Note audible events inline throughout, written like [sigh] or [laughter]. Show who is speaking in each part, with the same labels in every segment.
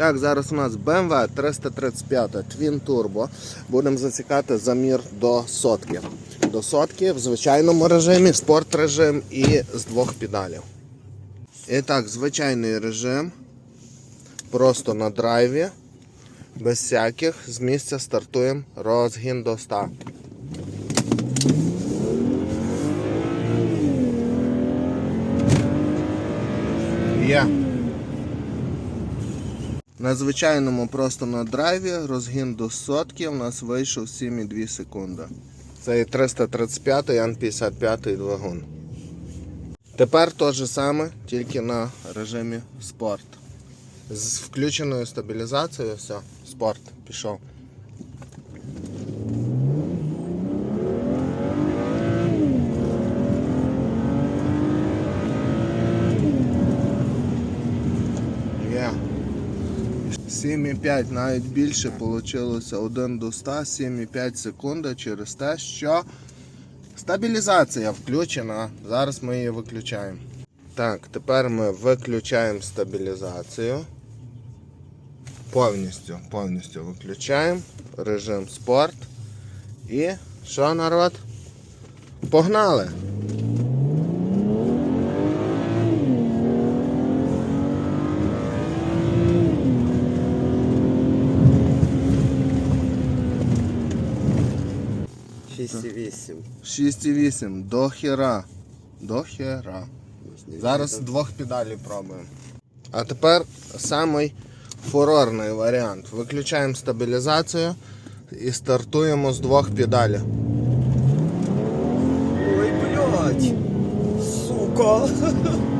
Speaker 1: Так, зараз у нас BMW 335 Twin Turbo. Будемо засікати замір до сотки. До сотки в звичайному режимі, спорт режим і з двох педалів. І так, звичайний режим. Просто на драйві. Без всяких. З місця стартуємо розгін до 100. Є. На звичайному просто на драйві розгін до сотки у нас вийшов 7,2 секунди. Це і 335 Ан-55 двигун. Тепер те же саме, тільки на режимі спорт. З включеною стабілізацією, все, спорт пішов. Є. 7,5 навіть більше вийшло 1 до 100, 7,5 секунди через те, що стабілізація включена. Зараз ми її виключаємо. Так, тепер ми виключаємо стабілізацію. Повністю, повністю виключаємо режим спорт. І що, народ? Погнали!
Speaker 2: Шість і вісім.
Speaker 1: 6,8 до хера. До хера. Зараз двох педалей пробуємо. А тепер самий фурорний варіант. Виключаємо стабілізацію і стартуємо з двох педалей.
Speaker 2: Ой, блядь! Сука! [laughs]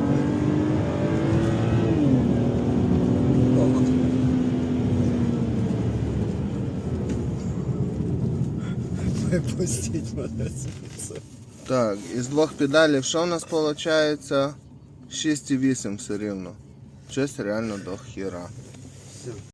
Speaker 2: Випустіть мене звідси.
Speaker 1: Так, із двох педалів що в нас виходить? 6,8 все рівно. Щось реально до хера.